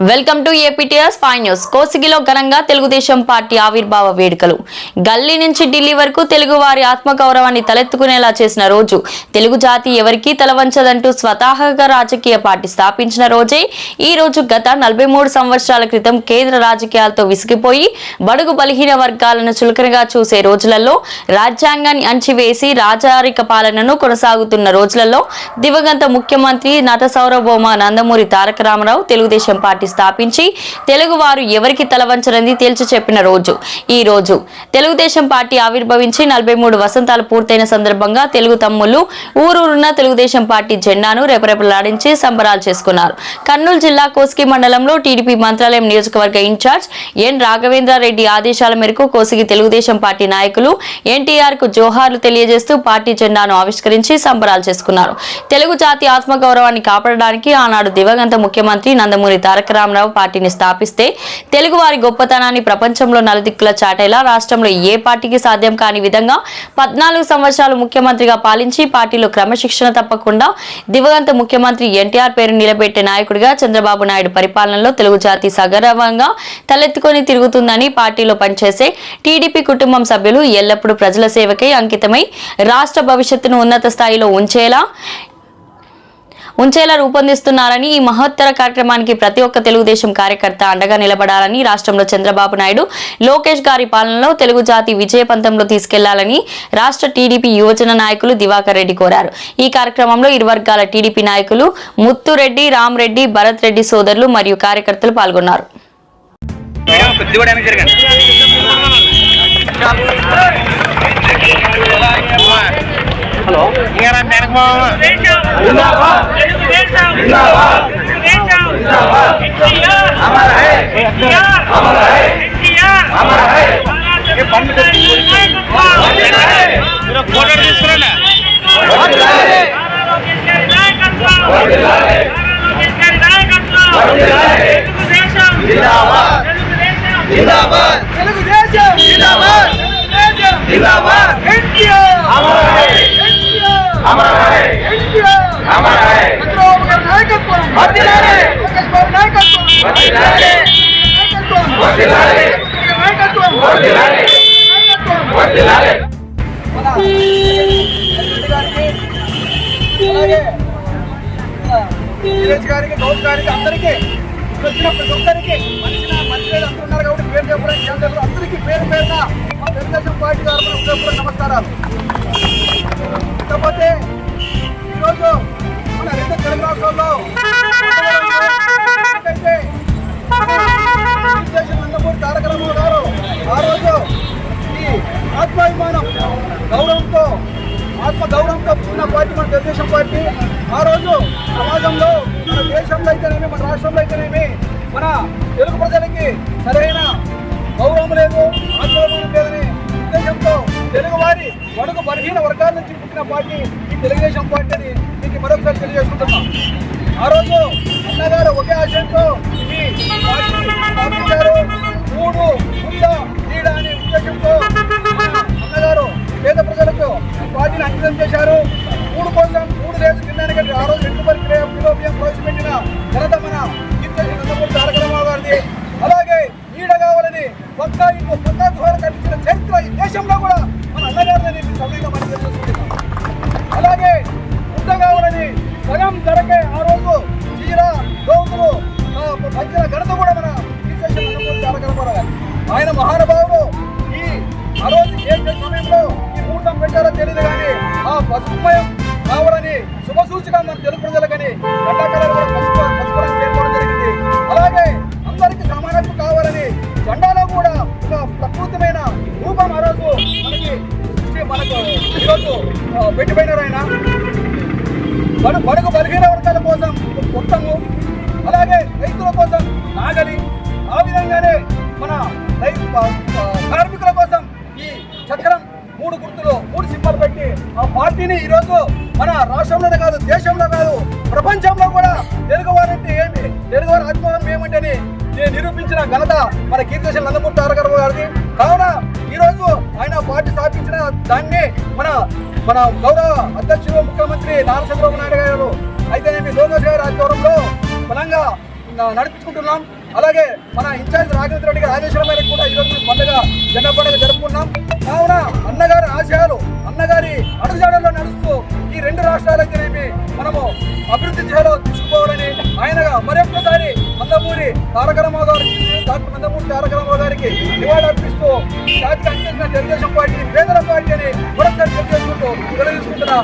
Welcome to APTS five news. కోసిగిలో ఘనంగా Telugu Desam party ఆవిర్భావ వేడుకలు. గల్లీ నుంచి ఢిల్లీ వరకు తెలుగు వారి ఆత్మగౌరవాన్ని తలెత్తుకునేలా చేసిన రోజు తెలుగు జాతి ఎవరికీ తలవంచదంటూ స్వతహాగా రాజకీయ పార్టీ స్థాపించిన రోజే ఈ రోజు గత నలభై మూడు సంవత్సరాల క్రితం కేంద్ర రాజకీయాలతో విసిగిపోయి బడుగు బలహీన వర్గాలను చులకనగా చూసే రోజులలో రాజ్యాంగాన్ని అంచివేసి రాజారిక పాలనను కొనసాగుతున్న రోజులలో దివంగత ముఖ్యమంత్రి నట సౌరభౌమ నందమూరి తారక రామారావు తెలుగుదేశం పార్టీ స్థాపించి తెలుగువారు ఎవరికి తలవంచరని తేల్చి చెప్పిన రోజు. ఈ రోజు తెలుగుదేశం పార్టీ ఆవిర్భవించి నలభై మూడు వసంతాలు పూర్తయిన సందర్భంగా తెలుగు తమ్ముళ్ళు ఊరూరున్న తెలుగుదేశం పార్టీ జెండాను రెపరెపలాడించి సంబరాలు చేసుకున్నారు. కర్నూలు జిల్లా కోస్గి మండలంలో టీడీపీ మంత్రాలయం నియోజకవర్గ ఇన్ఛార్జ్ ఎన్ రాఘవేంద్రారెడ్డి ఆదేశాల మేరకు కోసిగి తెలుగుదేశం పార్టీ నాయకులు ఎన్టీఆర్కు జోహార్లు తెలియజేస్తూ పార్టీ జెండాను ఆవిష్కరించి సంబరాలు చేసుకున్నారు. తెలుగు జాతి ఆత్మగౌరవాన్ని కాపాడడానికి ఆనాడు దివంగత ముఖ్యమంత్రి నందమూరి తారక రామారావు పార్టీని స్థాపిస్తే తెలుగువారి గొప్పతనాన్ని ప్రపంచంలో నలుదిక్కుల చాటేలా రాష్ట్రంలో ఏ పార్టీకి సాధ్యం కాని విధంగా పద్నాలుగు సంవత్సరాలు ముఖ్యమంత్రిగా పాలించి పార్టీలో క్రమశిక్షణ తప్పకుండా దివంగత ముఖ్యమంత్రి ఎన్టీఆర్ పేరు నిలబెట్టే నాయకుడిగా చంద్రబాబు నాయుడు పరిపాలనలో తెలుగు జాతి సగర్వంగా తలెత్తుకొని తిరుగుతుందని పార్టీలో పనిచేసే టీడీపీ కుటుంబం సభ్యులు ఎల్లప్పుడూ ప్రజల సేవకై అంకితమై రాష్ట్ర భవిష్యత్తును ఉన్నత స్థాయిలో ఉంచేలా ఉంచేలా రూపొందిస్తున్నారని ఈ మహత్తర కార్యక్రమానికి ప్రతి ఒక్క తెలుగుదేశం కార్యకర్త అండగా నిలబడాలని రాష్ట్రంలో చంద్రబాబు నాయుడు లోకేష్ గారి పాలనలో తెలుగు జాతి విజయపంతంలో తీసుకెళ్ళాలని రాష్ట్ర టీడీపీ యువజన నాయకులు దివాకర్ రెడ్డి కోరారు. ఈ కార్యక్రమంలో ఇరు వర్గాల టీడీపీ నాయకులు ముత్తురెడ్డి రామరెడ్డి భరత్ రెడ్డి సోదరులు మరియు కార్యకర్తలు పాల్గొన్నారు. హలో మీరు ఒక ఫోటో తీసుకురండి తెలుగుదేశం జిందాబాద్ తెలుగుదేశం జిందాబాద్ ఎన్టీఆర్ అమరావతి ఎన్టీఆర్ అమరావతి ఎన్టీఆర్ అమరావతి చంద్రబాబు గారి నాయకత్వం వర్ధిల్లాలి లోకేష్ బాబు నాయకత్వం వర్ధిల్లాలి నాయకత్వం వర్ధిల్లాలి నాయకత్వం వర్ధిల్లాలి నాయకత్వం వర్ధిల్లాలి మన ప్రెసిడెంట్ గారికి అలాగే సురేష్ గారికి గౌస్ గారికి అందరికీ వచ్చిన ప్రతి ఒక్కరికి మనిషిన మంచి ఆత్మగౌరవంతో ఉన్న పార్టీ మన తెలుగుదేశం పార్టీ. ఆ రోజు సమాజంలో మన దేశంలో అయితేనేమి మన రాష్ట్రంలో అయితేనేమి మన తెలుగు ప్రజలకి సరైన గౌరవం లేదు ఆత్మగౌరవం లేదని ఉద్దేశంతో తెలుగువారి వణుకు బలహీన వర్గాల నుంచి పుట్టిన పార్టీ ఈ తెలుగుదేశం పార్టీ అని మీకు మరొకసారి తెలియజేసుకుంటున్నాం. ఆ రోజు అన్నగారు కోసం మూడు రోజుల కింద ఆ రోజు రెండు వరకు కిలో ప్రవేశపెట్టిన ఘనత మన నందమూరి తారక రామారావు గారిది. అలాగే నీడ కావాలని పక్కా ఇంట్లో పక్కా గృహాలు కట్టించిన చరిత్ర ఈ దేశంలో కూడా మన అన్నగారిని మీ సమయంలో మనం తెలియజేసుకుంటున్నాం అలాగే ముద్ద కావాలని సగం ధరకే ఆ రోజు చీర గౌతులు ఆ, పంచిన ఘనత కూడా మన కీర్తి నందమూరి తారక రామారావు గారు ఆయన మహానుభావుడు. ఈ ఆ రోజు ఏ సమయంలో ఈ మూటం పెట్టారో తెలియదు కానీ ఆ పసుపుమయం తెలుగు ప్రజలకని గండాకరాలు కూడా పసుపు పసుపురం పేర్కొనడం జరిగింది. అలాగే అందరికీ సమానత్వం కావాలని జెండాలో కూడా ఒక ప్రకృతమైన రూపం ఆ రోజు మనకి మనకు ఈరోజు ఆ, పెట్టిపోయినారు ఆయన. బడు బడుగు బలహీన వర్గాల కోసం మొత్తము అలాగే రైతుల కోసం నాగలి ఆ విధంగానే నిరూపించిన ఘనత మన కీర్తిశ నందమూరి తారక గారిది. కావున ఈరోజు ఆయన పార్టీ స్థాపించిన దాన్ని మన మన గౌరవ అధ్యక్షుడు ముఖ్యమంత్రి నారా చంద్రబాబు నాయుడు గారు అయితేనేమి లోకేష్ గారి ఆధ్వర్యంలో బలంగా నడిపించుకుంటున్నాం. అలాగే మన ఇన్ఛార్జ్ రాఘవేంద్ర రెడ్డి గారు ఆదేశాల మేరకు కూడా ఈరోజు పండుగ నందమూరి తారక రామారావు డాక్టర్ నందమూరి తారక రామారావు గారికి నివాళులు అర్పిస్తూ జాతికి అందించిన తెలుగుదేశం పార్టీ పేదల పార్టీ అని మరొకసారి తెలియజేసుకుంటూ తెలియజేసుకుంటున్నా